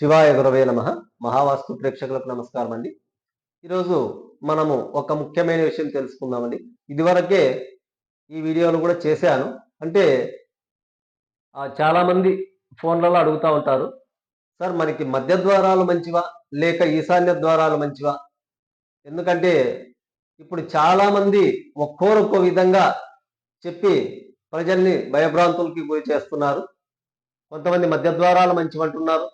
శివాయ గురవే నమ. మహావాస్తు ప్రేక్షకులకు నమస్కారం అండి. ఈరోజు మనము ఒక ముఖ్యమైన విషయం తెలుసుకుందామండి. ఇదివరకే ఈ వీడియోలు కూడా చేశాను. అంటే చాలామంది ఫోన్లలో అడుగుతూ ఉంటారు. సార్ మనకి మధ్య ద్వారాలు మంచివా? లేక ఈశాన్య ద్వారాలు మంచివా? ఎందుకంటే ఇప్పుడు చాలామంది ఒక్కోరొక్కో విధంగా చెప్పి ప్రజల్ని భయభ్రాంతులకి గురి చేస్తున్నారు. కొంతమంది మధ్య ద్వారాలు మంచివంటున్నారు.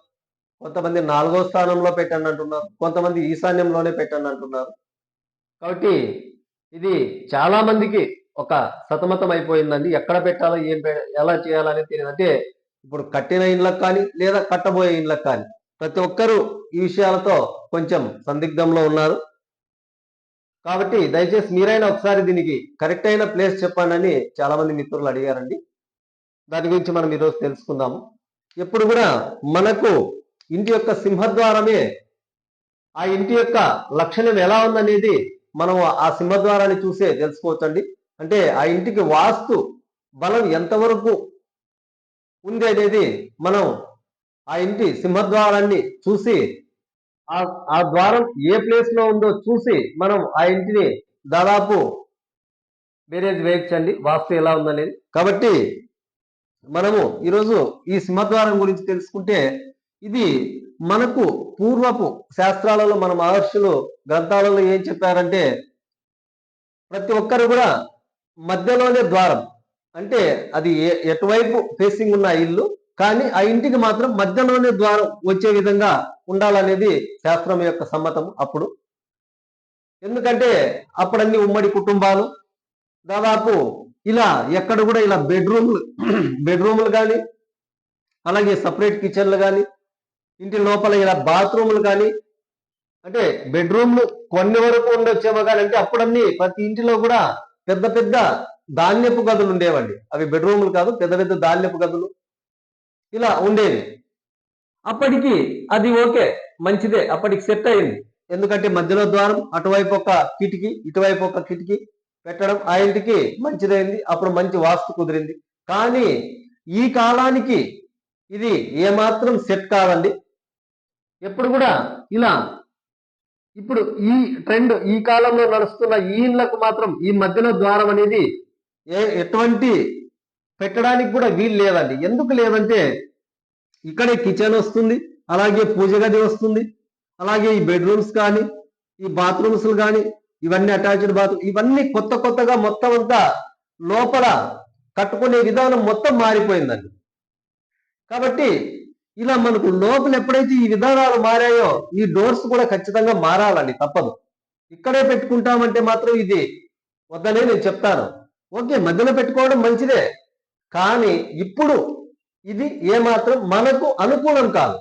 కొంతమంది నాలుగో స్థానంలో పెట్టండి అంటున్నారు కొంతమంది ఈశాన్యంలోనే పెట్టండి అంటున్నారు. కాబట్టి ఇది చాలా మందికి ఒక సతమతం అయిపోయిందండి. ఎక్కడ పెట్టాలో ఏం ఎలా చేయాలని తెలియదు. అంటే ఇప్పుడు కట్టిన ఇండ్లకు కానీ లేదా కట్టబోయే ఇండ్లకు కానీ ప్రతి ఒక్కరూ ఈ విషయాలతో కొంచెం సందిగ్ధంలో ఉన్నారు. కాబట్టి దయచేసి మీరైనా ఒకసారి దీనికి కరెక్ట్ అయిన ప్లేస్ చెప్పండి చాలా మంది మిత్రులు అడిగారండి. దాని గురించి మనం ఈరోజు తెలుసుకుందాము ఎప్పుడు కూడా మనకు ఇంటి యొక్క సింహద్వారమే ఆ ఇంటి యొక్క లక్షణం ఎలా ఉందనేది మనం ఆ సింహద్వారాన్ని చూసే తెలుసుకోవచ్చండి. అంటే ఆ ఇంటికి వాస్తు బలం ఎంతవరకు ఉంది అనేది మనం ఆ ఇంటి సింహద్వారాన్ని చూసి ఆ ఆ ద్వారం ఏ ప్లేస్లో ఉందో చూసి మనం ఆ ఇంటిని దాదాపు బేరేజ్ వేయచ్చండి. వాస్తు ఎలా ఉందనేది. కాబట్టి మనము ఈరోజు ఈ సింహద్వారం గురించి తెలుసుకుంటే ఇది మనకు పూర్వపు శాస్త్రాలలో మన మహర్షులు గ్రంథాలలో ఏం చెప్పారంటే ప్రతి ఒక్కరు కూడా మధ్యలోనే ద్వారం. అంటే అది ఎటువైపు ఫేసింగ్ ఉన్న ఇల్లు కానీ ఆ ఇంటికి మాత్రం మధ్యలోనే ద్వారం వచ్చే విధంగా ఉండాలనేది శాస్త్రం యొక్క సమ్మతం అప్పుడు. ఎందుకంటే అప్పుడన్ని ఉమ్మడి కుటుంబాలు దాదాపు ఇలా ఎక్కడ కూడా ఇలా బెడ్రూమ్లు బెడ్రూమ్లు కానీ అలాగే సపరేట్ కిచెన్లు కానీ ఇంటి లోపల ఇలా బాత్రూమ్లు కానీ అంటే బెడ్రూమ్లు కొన్ని వరకు ఉండొచ్చేమో కానీ అంటే అప్పుడన్నీ ప్రతి ఇంటిలో కూడా పెద్ద పెద్ద ధాన్యపు గదులు ఉండేవండి. అవి బెడ్రూమ్లు కాదు పెద్ద పెద్ద ధాన్యపు గదులు ఇలా ఉండేవి. అప్పటికి అది ఓకే మంచిదే అప్పటికి సెట్ అయింది. ఎందుకంటే మధ్యలో ద్వారం అటువైపు ఒక కిటికీ ఇటువైపు ఒక కిటికీ పెట్టడం ఆ ఇంటికి మంచిదైంది అప్పుడు మంచి వాస్తు కుదిరింది. కానీ ఈ కాలానికి ఇది ఏమాత్రం సెట్ కాదండి. ఎప్పుడు కూడా ఇలా. ఇప్పుడు ఈ ట్రెండ్ ఈ కాలంలో నడుస్తున్న ఈ ఇళ్ళకు మాత్రం ఈ మధ్యలో ద్వారం అనేది ఏ ఎటువంటి పెట్టడానికి కూడా వీలు లేదండి. ఎందుకు లేదంటే ఇక్కడే కిచెన్ వస్తుంది అలాగే పూజ గది వస్తుంది అలాగే ఈ బెడ్రూమ్స్ కానీ ఈ బాత్రూమ్స్ కానీ ఇవన్నీ అటాచ్డ్ బాత్రూమ్ ఇవన్నీ కొత్త కొత్తగా మొత్తం అంతా లోపల కట్టుకునే విధానం మొత్తం మారిపోయిందండి. కాబట్టి ఇలా మనకు లోపల ఎప్పుడైతే ఈ విధానాలు మారాయో ఈ డోర్స్ కూడా ఖచ్చితంగా మారాలండి తప్పదు. ఇక్కడే పెట్టుకుంటామంటే మాత్రం ఇది వద్దనే నేను చెప్తాను. ఓకే మధ్యలో పెట్టుకోవడం మంచిదే. కానీ ఇప్పుడు ఇది ఏమాత్రం మనకు అనుకూలం కాదు.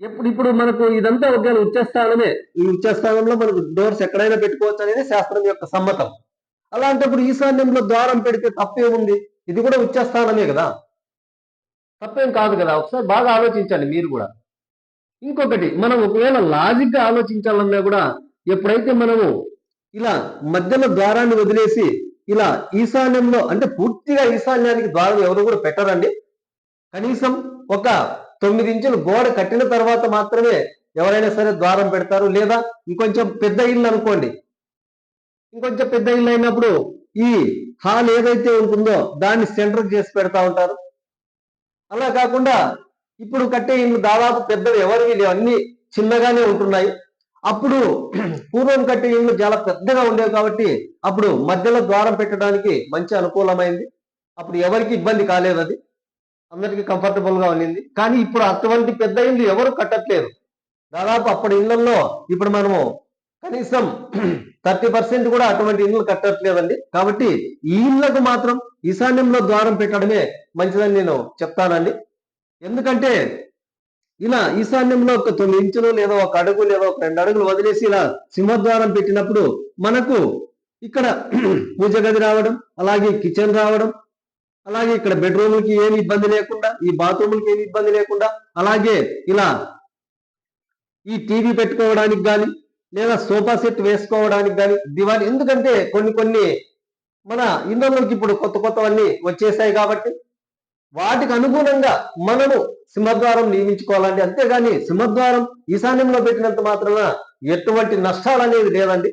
ఎప్పుడు ఇప్పుడు మనకు ఇదంతా ఒక ఉచ్చస్థానమే ఈ ఉచ్చస్థానంలో మనకు డోర్స్ ఎక్కడైనా పెట్టుకోవచ్చు అనేది శాస్త్రం యొక్క సమ్మతం. అలాంటప్పుడు ఈశాన్యంలో ద్వారం పెడితే తప్పేముంది? ఇది కూడా ఉచ్చస్థానమే కదా. తప్పేం కాదు కదా. ఒకసారి బాగా ఆలోచించాలి మీరు కూడా. ఇంకొకటి మనం ఒకవేళ లాజిక్గా ఆలోచించాలన్నా కూడా ఎప్పుడైతే మనము ఇలా మధ్యలో ద్వారాన్ని వదిలేసి ఇలా ఈశాన్యంలో అంటే పూర్తిగా ఈశాన్యానికి ద్వారం ఎవరు కూడా పెట్టరండి. కనీసం ఒక తొమ్మిది ఇంచులు గోడ కట్టిన తర్వాత మాత్రమే ఎవరైనా సరే ద్వారం పెడతారు. లేదా ఇంకొంచెం పెద్ద ఇల్లు అనుకోండి. ఇంకొంచెం పెద్ద ఇల్లు అయినప్పుడు ఈ హాల్ ఏదైతే ఉంటుందో దాన్ని సెంటర్ చేసి పెడతా ఉంటారు. అలా కాకుండా ఇప్పుడు కట్టే ఇల్లు దాదాపు పెద్దవి ఎవరివి అన్ని చిన్నగానే ఉంటున్నాయి. అప్పుడు పూర్వం కట్టే ఇల్లు చాలా పెద్దగా ఉండేవి కాబట్టి అప్పుడు మధ్యలో ద్వారం పెట్టడానికి మంచి అనుకూలమైంది. అప్పుడు ఎవరికి ఇబ్బంది కాలేదు అది. అందరికి కంఫర్టబుల్గా ఉండింది. కానీ ఇప్పుడు అటువంటి పెద్ద ఇల్లు ఎవరు కట్టట్లేదు. దాదాపు అప్పటి ఇళ్ళలో ఇప్పుడు మనము కనీసం థర్టీ పర్సెంట్ కూడా అటువంటి ఇళ్ళు కట్టట్లేదండి. కాబట్టి ఈ ఇళ్ళకు మాత్రం ఈశాన్యంలో ద్వారం పెట్టడమే మంచిదని నేను చెప్తానండి. ఎందుకంటే ఇలా ఈశాన్యంలో ఒక తొమ్మిది ఇంచులు లేదా ఒక అడుగు లేదా ఒక రెండు అడుగులు వదిలేసి ఇలా సింహద్వారం పెట్టినప్పుడు మనకు ఇక్కడ పూజ గది రావడం అలాగే కిచెన్ రావడం అలాగే ఇక్కడ బెడ్రూమ్లకి ఏమి ఇబ్బంది లేకుండా ఈ బాత్రూమ్లకి ఏమి ఇబ్బంది లేకుండా అలాగే ఇలా ఈ టీవీ పెట్టుకోవడానికి కానీ లేదా సోఫా సెట్ వేసుకోవడానికి కానీ దివాన్ ఎందుకంటే కొన్ని కొన్ని మన ఇళ్ళలోకి ఇప్పుడు కొత్త కొత్తవన్నీ వచ్చేసాయి కాబట్టి వాటికి అనుగుణంగా మనము సింహద్వారం నియమించుకోవాలండి. అంతేగాని సింహద్వారం ఈశాన్యంలో పెట్టినంత మాత్రాన ఎటువంటి నష్టాలు అనేది లేదండి.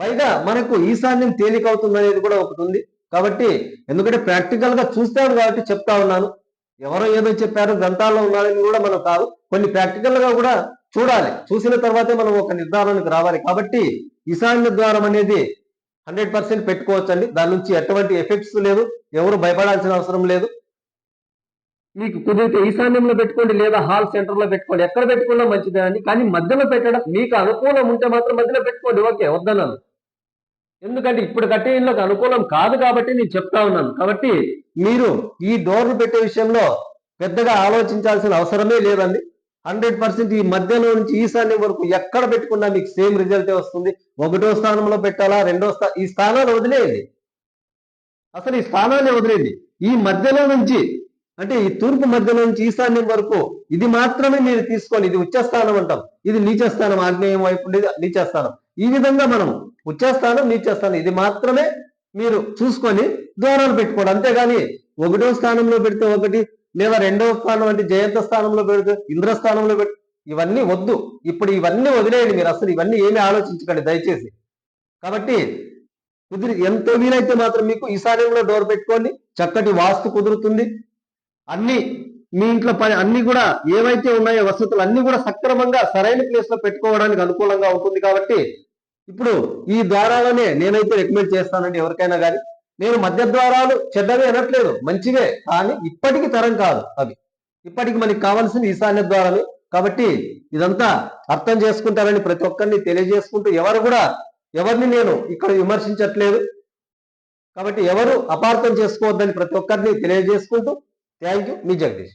పైగా మనకు ఈశాన్యం తేలిక అవుతుంది అనేది కూడా ఒకటి ఉంది. కాబట్టి ఎందుకంటే ప్రాక్టికల్గా చూస్తాను కాబట్టి చెప్తా ఉన్నాను. ఎవరో ఏదో చెప్పారు గ్రంథాల్లో ఉన్నారని కూడా మనం కాదు. కొన్ని ప్రాక్టికల్గా కూడా చూడాలి. చూసిన తర్వాతే మనం ఒక నిర్ధారణకు రావాలి. కాబట్టి ఈశాన్య ద్వారం అనేది హండ్రెడ్ పర్సెంట్ పెట్టుకోవచ్చండి. దాని నుంచి ఎటువంటి ఎఫెక్ట్స్ లేదు ఎవరు భయపడాల్సిన అవసరం లేదు. మీకు కుదిరితే ఈశాన్యంలో పెట్టుకోండి లేదా హాల్ సెంటర్లో పెట్టుకోండి. ఎక్కడ పెట్టుకున్నా మంచిదే అండి. కానీ మధ్యలో పెట్టడం మీకు అనుకూలం ఉంటే మాత్రం మధ్యలో పెట్టుకోండి. ఓకే వద్దన్నాను. ఎందుకంటే ఇప్పుడు కట్టే ఇళ్ళకి అనుకూలం కాదు కాబట్టి నేను చెప్తా ఉన్నాను. కాబట్టి మీరు ఈ డోర్లు పెట్టే విషయంలో పెద్దగా ఆలోచించాల్సిన అవసరమే లేదండి. హండ్రెడ్ పర్సెంట్ ఈ మధ్యలో నుంచి ఈశాన్యం వరకు ఎక్కడ పెట్టుకున్నా మీకు సేమ్ రిజల్టే వస్తుంది. ఒకటో స్థానంలో పెట్టాలా రెండో స్థా ఈ స్థానాన్ని వదిలేయండి. అసలు ఈ స్థానాన్ని వదిలేయండి. ఈ మధ్యలో నుంచి అంటే ఈ తూర్పు మధ్యలో నుంచి ఈశాన్యం వరకు ఇది మాత్రమే మీరు తీసుకోండి. ఇది ఉచ్చస్థానం అంటాం. ఇది నీచస్థానం ఆగ్నేయం వైపు ఉండేది నీచస్థానం ఈ విధంగా మనం ఉచ్చస్థానం నీచస్థానం ఇది మాత్రమే మీరు చూసుకొని ద్వారాలు పెట్టుకోండి. అంతేగాని ఒకటో స్థానంలో పెడితే ఒకటి లేదా రెండవ స్థానం అంటే జయంత స్థానంలో పెడితే ఇంద్రస్థానంలో పెడితే ఇవన్నీ వద్దు. ఇప్పుడు ఇవన్నీ వదిలేయండి మీరు అసలు ఇవన్నీ ఏమీ ఆలోచించకండి దయచేసి. కాబట్టి కుదిరి ఎంతో వీలైతే మాత్రం మీకు ఈశాన్యంలో డోర్ పెట్టుకోండి. చక్కటి వాస్తు కుదురుతుంది. అన్ని మీ ఇంట్లో పని అన్ని కూడా ఏవైతే ఉన్నాయో వసతులు అన్ని కూడా సక్రమంగా సరైన ప్లేస్లో పెట్టుకోవడానికి అనుకూలంగా ఉంటుంది కాబట్టి ఇప్పుడు ఈ ద్వారాలోనే నేనైతే రికమెండ్ చేస్తానండి ఎవరికైనా కానీ. నేను మధ్య ద్వారాలు చెడ్డవి అనట్లేదు మంచివే కానీ ఇప్పటికి తరం కాదు అవి. ఇప్పటికి మనకి కావాల్సింది ఈశాన్య ద్వారాలు కాబట్టి ఇదంతా అర్థం చేసుకుంటారని ప్రతి ఒక్కరిని తెలియజేసుకుంటూ ఎవరు కూడా ఎవరిని నేను ఇక్కడ విమర్శించట్లేదు. కాబట్టి ఎవరు అపార్థం చేసుకోవద్దని ప్రతి ఒక్కరిని తెలియజేసుకుంటూ థ్యాంక్ యూ. మీ జగదీష్.